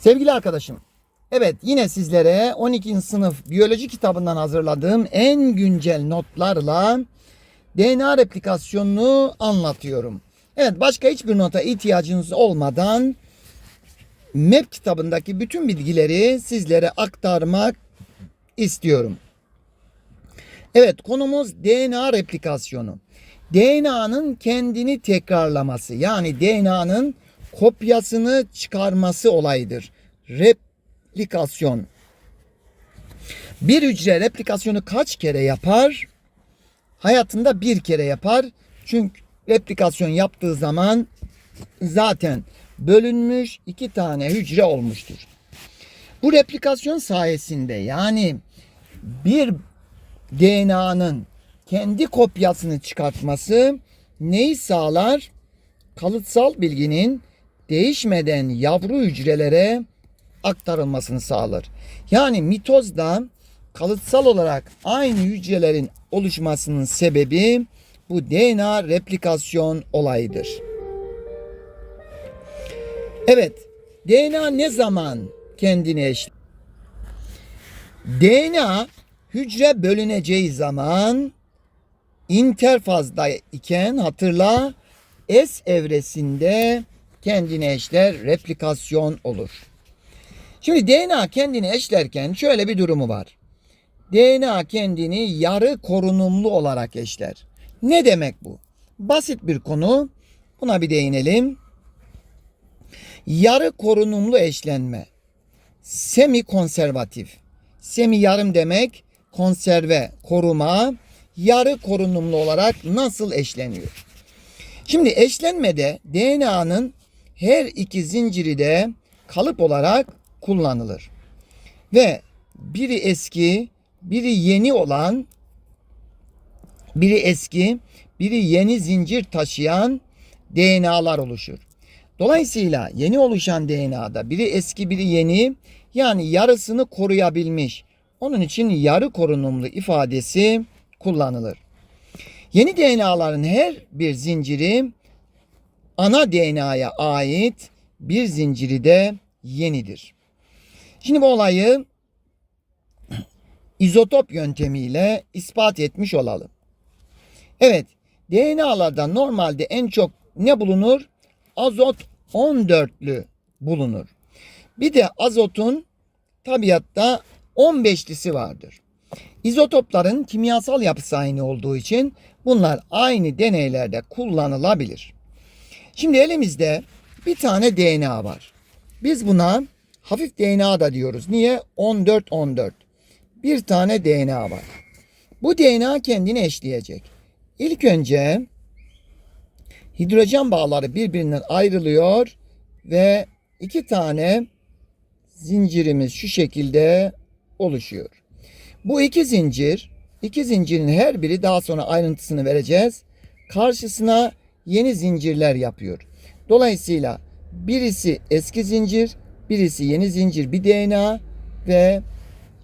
Sevgili arkadaşım, evet yine sizlere 12. sınıf biyoloji kitabından hazırladığım en güncel notlarla DNA replikasyonunu anlatıyorum. Evet başka hiçbir nota ihtiyacınız olmadan MEP kitabındaki bütün bilgileri sizlere aktarmak istiyorum. Evet konumuz DNA replikasyonu. DNA'nın kendini tekrarlaması yani DNA'nın kopyasını çıkarması olayıdır. Replikasyon. Bir hücre replikasyonu kaç kere yapar? Hayatında bir kere yapar. Çünkü replikasyon yaptığı zaman zaten bölünmüş iki tane hücre olmuştur. Bu replikasyon sayesinde yani bir DNA'nın kendi kopyasını çıkartması neyi sağlar? Kalıtsal bilginin değişmeden yavru hücrelere aktarılmasını sağlar. Yani mitozda kalıtsal olarak aynı hücrelerin oluşmasının sebebi bu DNA replikasyon olayıdır. Evet, DNA ne zaman kendini eşler? DNA hücre bölüneceği zaman interfazda iken hatırla S evresinde kendine eşler replikasyon olur. Şimdi DNA kendini eşlerken şöyle bir durumu var. DNA kendini yarı korunumlu olarak eşler. Ne demek bu? Basit bir konu. Buna bir değinelim. Yarı korunumlu eşlenme. Semi konservatif. Semi yarım demek konserve, koruma, yarı korunumlu olarak nasıl eşleniyor? Şimdi eşlenmede DNA'nın her iki zinciri de kalıp olarak kullanılır. Ve biri eski, biri yeni olan biri eski, biri yeni zincir taşıyan DNA'lar oluşur. Dolayısıyla yeni oluşan DNA'da biri eski, biri yeni yani yarısını koruyabilmiş. Onun için yarı korunumlu ifadesi kullanılır. Yeni DNA'ların her bir zinciri ana DNA'ya ait bir zinciri de yenidir. Şimdi bu olayı izotop yöntemiyle ispat etmiş olalım. Evet, DNA'larda normalde en çok ne bulunur? Azot 14'lü bulunur. Bir de azotun tabiatta 15'lisi vardır. İzotopların kimyasal yapısı aynı olduğu için bunlar aynı deneylerde kullanılabilir. Şimdi elimizde bir tane DNA var. Biz buna hafif DNA da diyoruz. Niye? 14-14. Bir tane DNA var. Bu DNA kendini eşleyecek. İlk önce hidrojen bağları birbirinden ayrılıyor ve iki tane zincirimiz şu şekilde oluşuyor. Bu iki zincir, iki zincirin her biri daha sonra ayrıntısını vereceğiz. Karşısına yeni zincirler yapıyor. Dolayısıyla birisi eski zincir, birisi yeni zincir bir DNA ve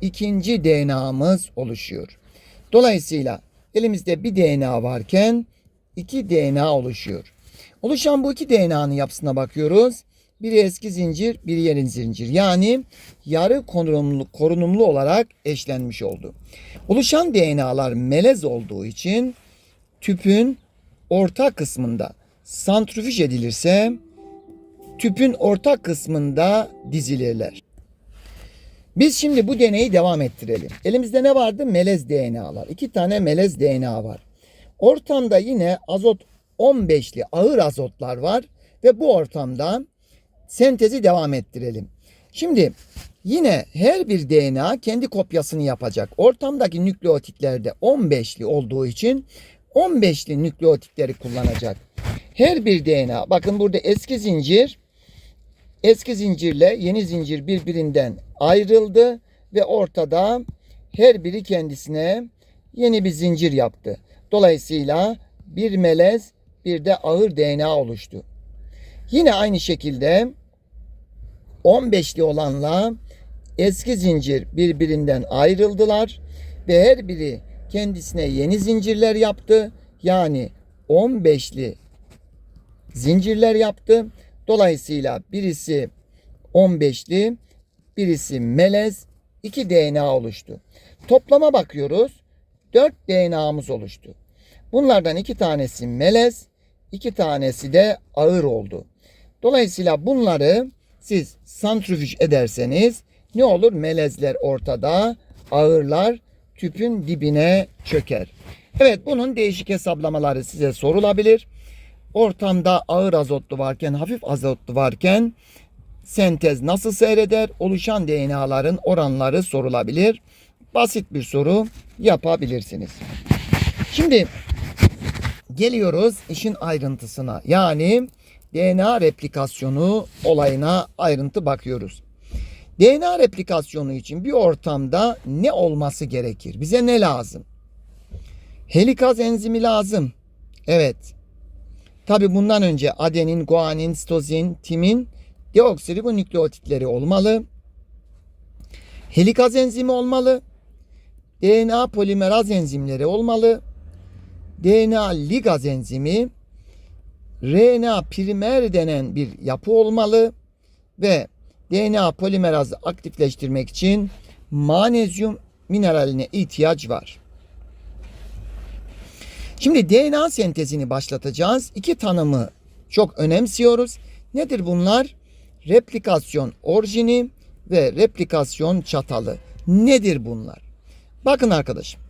ikinci DNA'mız oluşuyor. Dolayısıyla elimizde bir DNA varken iki DNA oluşuyor. Oluşan bu iki DNA'nın yapısına bakıyoruz. Biri eski zincir, biri yeni zincir. Yani yarı korunumlu, korunumlu olarak eşlenmiş oldu. Oluşan DNA'lar melez olduğu için tüpün orta kısmında santrifüj edilirse tüpün orta kısmında dizilirler. Biz şimdi bu deneyi devam ettirelim. Elimizde ne vardı? Melez DNA'lar. İki tane melez DNA var. Ortamda yine azot 15'li ağır azotlar var ve bu ortamda sentezi devam ettirelim. Şimdi yine her bir DNA kendi kopyasını yapacak. Ortamdaki nükleotitlerde 15'li olduğu için 15'li nükleotitleri kullanacak. Her bir DNA bakın burada eski zincir eski zincirle yeni zincir birbirinden ayrıldı ve ortada her biri kendisine yeni bir zincir yaptı. Dolayısıyla bir melez bir de ağır DNA oluştu. Yine aynı şekilde 15'li olanla eski zincir birbirinden ayrıldılar ve her biri kendisine yeni zincirler yaptı. Yani 15'li zincirler yaptı. Dolayısıyla birisi 15'li, birisi melez, 2 DNA oluştu. Toplama bakıyoruz. 4 DNA'mız oluştu. Bunlardan iki tanesi melez, iki tanesi de ağır oldu. Dolayısıyla bunları siz santrifüj ederseniz ne olur? Melezler ortada, ağırlar tüpün dibine çöker. Evet bunun değişik hesaplamaları size sorulabilir. Ortamda ağır azotlu varken, hafif azotlu varken sentez nasıl seyreder? Oluşan DNA'ların oranları sorulabilir. Basit bir soru yapabilirsiniz. Şimdi geliyoruz işin ayrıntısına. Yani DNA replikasyonu olayına ayrıntı bakıyoruz. DNA replikasyonu için bir ortamda ne olması gerekir? Bize ne lazım? Helikaz enzimi lazım. Evet. Tabi bundan önce adenin, guanin, sitozin, timin deoksiribonükleotitleri olmalı. Helikaz enzimi olmalı. DNA polimeraz enzimleri olmalı. DNA ligaz enzimi, RNA primer denen bir yapı olmalı ve DNA polimerazı aktifleştirmek için manezyum mineraline ihtiyaç var. Şimdi DNA sentezini başlatacağız. İki tanımı çok önemsiyoruz. Nedir bunlar? Replikasyon orijini ve replikasyon çatalı. Nedir bunlar? Bakın arkadaşım.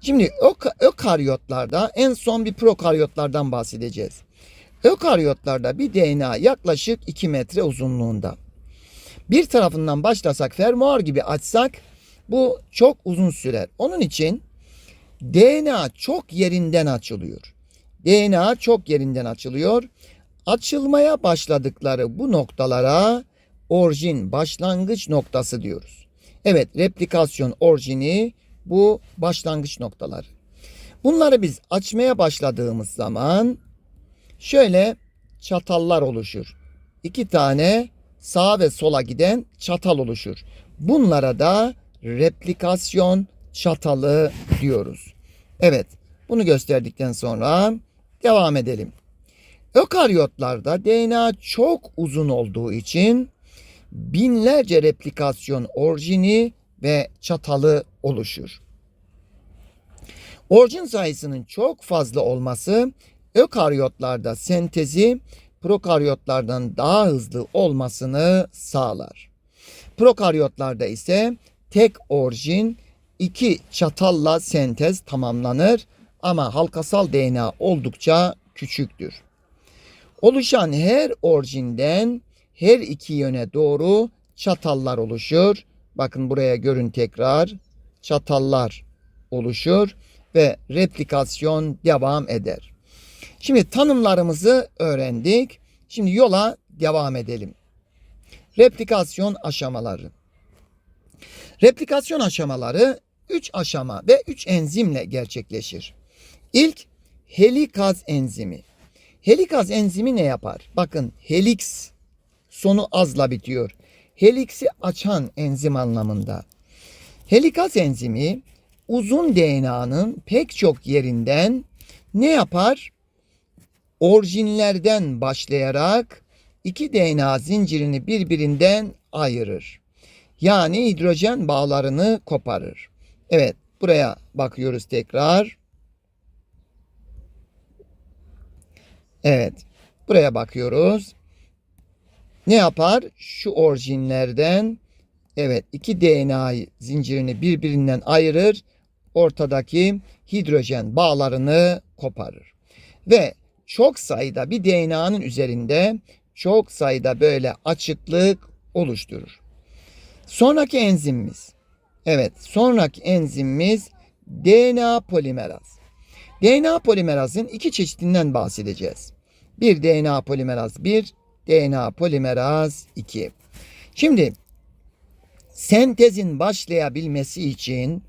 Şimdi ök- ökaryotlarda en son bir prokaryotlardan bahsedeceğiz. Ökaryotlarda bir DNA yaklaşık 2 metre uzunluğunda. Bir tarafından başlasak fermuar gibi açsak bu çok uzun sürer. Onun için DNA çok yerinden açılıyor. DNA çok yerinden açılıyor. Açılmaya başladıkları bu noktalara orijin başlangıç noktası diyoruz. Evet replikasyon orijini bu başlangıç noktaları. Bunları biz açmaya başladığımız zaman şöyle çatallar oluşur. İki tane sağa ve sola giden çatal oluşur. Bunlara da replikasyon çatalı diyoruz. Evet, bunu gösterdikten sonra devam edelim. Ökaryotlarda DNA çok uzun olduğu için binlerce replikasyon orijini ve çatalı oluşur. Orijin sayısının çok fazla olması ökaryotlarda sentezi prokaryotlardan daha hızlı olmasını sağlar. Prokaryotlarda ise tek orijin iki çatalla sentez tamamlanır ama halkasal DNA oldukça küçüktür. Oluşan her orijinden her iki yöne doğru çatallar oluşur. Bakın buraya görün tekrar. Çatallar oluşur ve replikasyon devam eder. Şimdi tanımlarımızı öğrendik. Şimdi yola devam edelim. Replikasyon aşamaları. Replikasyon aşamaları 3 aşama ve 3 enzimle gerçekleşir. İlk helikaz enzimi. Helikaz enzimi ne yapar? Bakın helix sonu azla bitiyor. Helix'i açan enzim anlamında. Helikaz enzimi uzun DNA'nın pek çok yerinden ne yapar? Orijinlerden başlayarak iki DNA zincirini birbirinden ayırır. Yani hidrojen bağlarını koparır. Evet, buraya bakıyoruz tekrar. Evet, buraya bakıyoruz. Ne yapar? Şu orijinlerden evet iki DNA zincirini birbirinden ayırır. Ortadaki hidrojen bağlarını koparır. Ve çok sayıda bir DNA'nın üzerinde çok sayıda böyle açıklık oluşturur. Sonraki enzimimiz. Evet, sonraki enzimimiz DNA polimeraz. DNA polimerazın iki çeşitinden bahsedeceğiz. Bir DNA polimeraz 1, DNA polimeraz 2. Şimdi sentezin başlayabilmesi için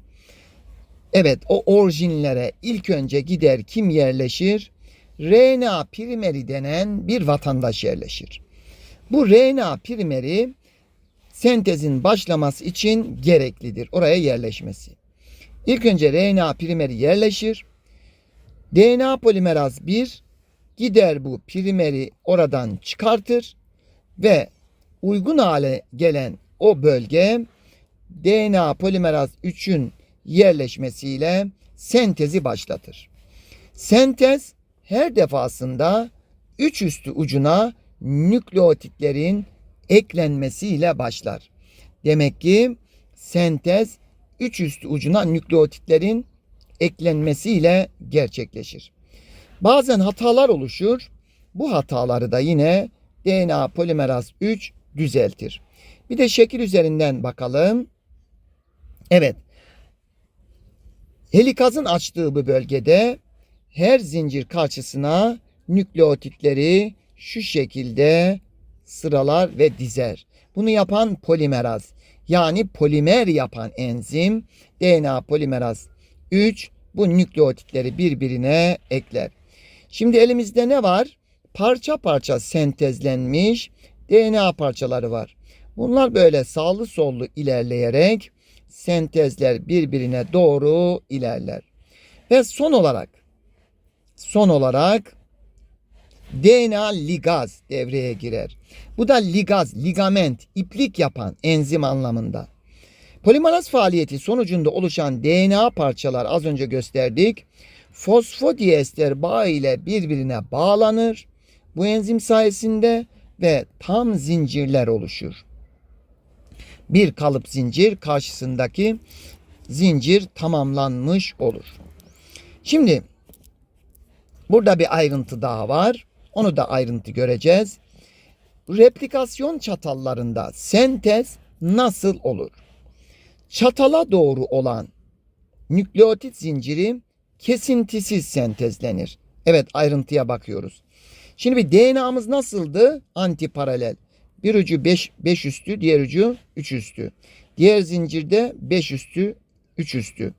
evet o orijinlere ilk önce gider kim yerleşir? RNA primeri denen bir vatandaş yerleşir. Bu RNA primeri sentezin başlaması için gereklidir. Oraya yerleşmesi. İlk önce RNA primeri yerleşir. DNA polimeraz 1 gider bu primeri oradan çıkartır ve uygun hale gelen o bölge DNA polimeraz 3'ün yerleşmesiyle sentezi başlatır. Sentez her defasında 3 üstü ucuna nükleotitlerin eklenmesiyle başlar. Demek ki sentez 3 üstü ucuna nükleotitlerin eklenmesiyle gerçekleşir. Bazen hatalar oluşur. Bu hataları da yine DNA polimeraz 3 düzeltir. Bir de şekil üzerinden bakalım. Evet. Helikazın açtığı bu bölgede her zincir karşısına nükleotitleri şu şekilde sıralar ve dizer. Bunu yapan polimeraz yani polimer yapan enzim DNA polimeraz 3 bu nükleotitleri birbirine ekler. Şimdi elimizde ne var? Parça parça sentezlenmiş DNA parçaları var. Bunlar böyle sağlı sollu ilerleyerek sentezler birbirine doğru ilerler. Ve son olarak son olarak DNA ligaz devreye girer. Bu da ligaz, ligament, iplik yapan enzim anlamında. Polimeraz faaliyeti sonucunda oluşan DNA parçalar az önce gösterdik. Fosfodiester bağı ile birbirine bağlanır. Bu enzim sayesinde ve tam zincirler oluşur. Bir kalıp zincir karşısındaki zincir tamamlanmış olur. Şimdi burada bir ayrıntı daha var. Onu da ayrıntı göreceğiz. Replikasyon çatallarında sentez nasıl olur? Çatala doğru olan nükleotit zinciri kesintisiz sentezlenir. Evet ayrıntıya bakıyoruz. Şimdi bir DNA'mız nasıldı? Antiparalel. Bir ucu 5 5 üstü, diğer ucu 3 üstü. Diğer zincirde 5 üstü, 3 üstü.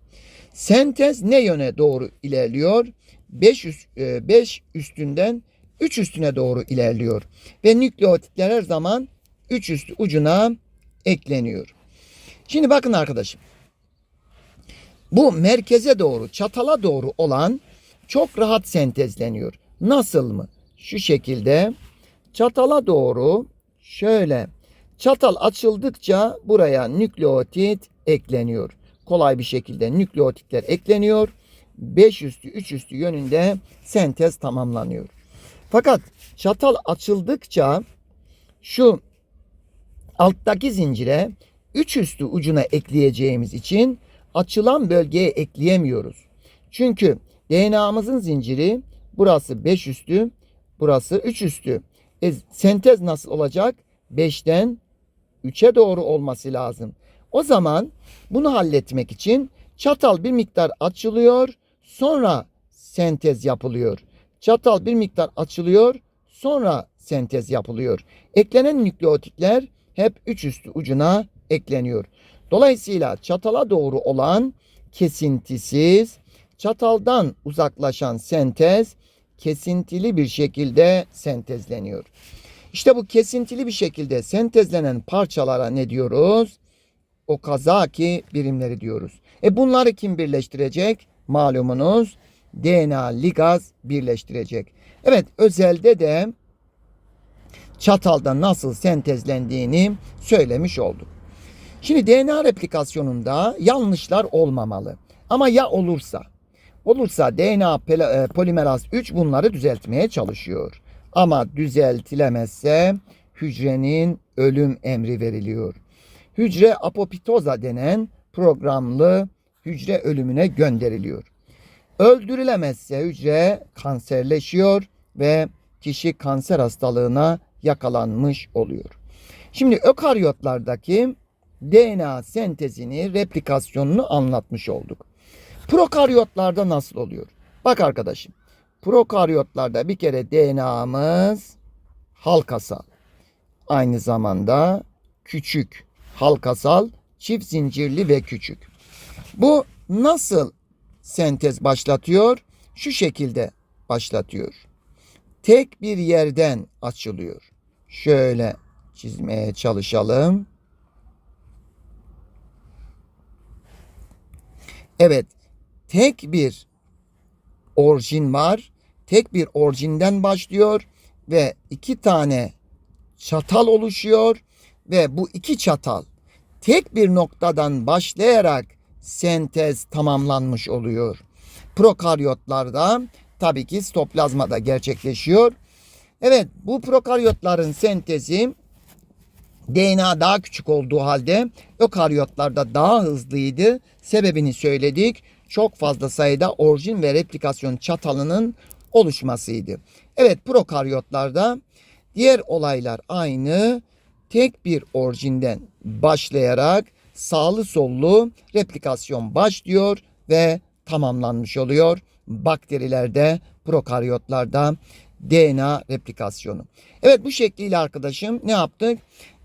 Sentez ne yöne doğru ilerliyor? 5 üst, 5 üstünden 3 üstüne doğru ilerliyor. Ve nükleotitler her zaman 3 üstü ucuna ekleniyor. Şimdi bakın arkadaşım. Bu merkeze doğru, çatala doğru olan çok rahat sentezleniyor. Nasıl mı? Şu şekilde çatala doğru şöyle çatal açıldıkça buraya nükleotit ekleniyor. Kolay bir şekilde nükleotitler ekleniyor. 5 üstü 3 üstü yönünde sentez tamamlanıyor. Fakat çatal açıldıkça şu alttaki zincire 3 üstü ucuna ekleyeceğimiz için açılan bölgeye ekleyemiyoruz. Çünkü DNA'mızın zinciri burası 5 üstü, burası 3 üstü. E, sentez nasıl olacak? 5'ten 3'e doğru olması lazım. O zaman bunu halletmek için çatal bir miktar açılıyor, sonra sentez yapılıyor. Çatal bir miktar açılıyor, sonra sentez yapılıyor. Eklenen nükleotitler hep 3 üstü ucuna ekleniyor. Dolayısıyla çatala doğru olan kesintisiz, çataldan uzaklaşan sentez kesintili bir şekilde sentezleniyor. İşte bu kesintili bir şekilde sentezlenen parçalara ne diyoruz? Okazaki birimleri diyoruz. E bunları kim birleştirecek? Malumunuz DNA ligaz birleştirecek. Evet özelde de çatalda nasıl sentezlendiğini söylemiş olduk. Şimdi DNA replikasyonunda yanlışlar olmamalı. Ama ya olursa? Olursa DNA e, polimeraz 3 bunları düzeltmeye çalışıyor. Ama düzeltilemezse hücrenin ölüm emri veriliyor. Hücre apoptoza denen programlı hücre ölümüne gönderiliyor. Öldürülemezse hücre kanserleşiyor ve kişi kanser hastalığına yakalanmış oluyor. Şimdi ökaryotlardaki DNA sentezini, replikasyonunu anlatmış olduk. Prokaryotlarda nasıl oluyor? Bak arkadaşım. Prokaryotlarda bir kere DNA'mız halkasal. Aynı zamanda küçük, halkasal, çift zincirli ve küçük. Bu nasıl sentez başlatıyor? Şu şekilde başlatıyor. Tek bir yerden açılıyor. Şöyle çizmeye çalışalım. Evet, tek bir orijin var. Tek bir orijinden başlıyor ve iki tane çatal oluşuyor ve bu iki çatal tek bir noktadan başlayarak sentez tamamlanmış oluyor. Prokaryotlarda tabii ki stoplazmada gerçekleşiyor. Evet bu prokaryotların sentezi DNA daha küçük olduğu halde ökaryotlarda daha hızlıydı. Sebebini söyledik. Çok fazla sayıda orijin ve replikasyon çatalının oluşmasıydı. Evet prokaryotlarda diğer olaylar aynı. Tek bir orijinden başlayarak sağlı sollu replikasyon başlıyor ve tamamlanmış oluyor. Bakterilerde, prokaryotlarda DNA replikasyonu. Evet bu şekliyle arkadaşım ne yaptık?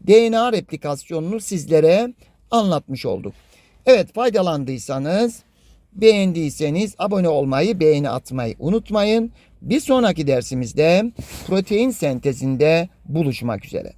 DNA replikasyonunu sizlere anlatmış olduk. Evet faydalandıysanız, beğendiyseniz abone olmayı, beğeni atmayı unutmayın. Bir sonraki dersimizde protein sentezinde buluşmak üzere.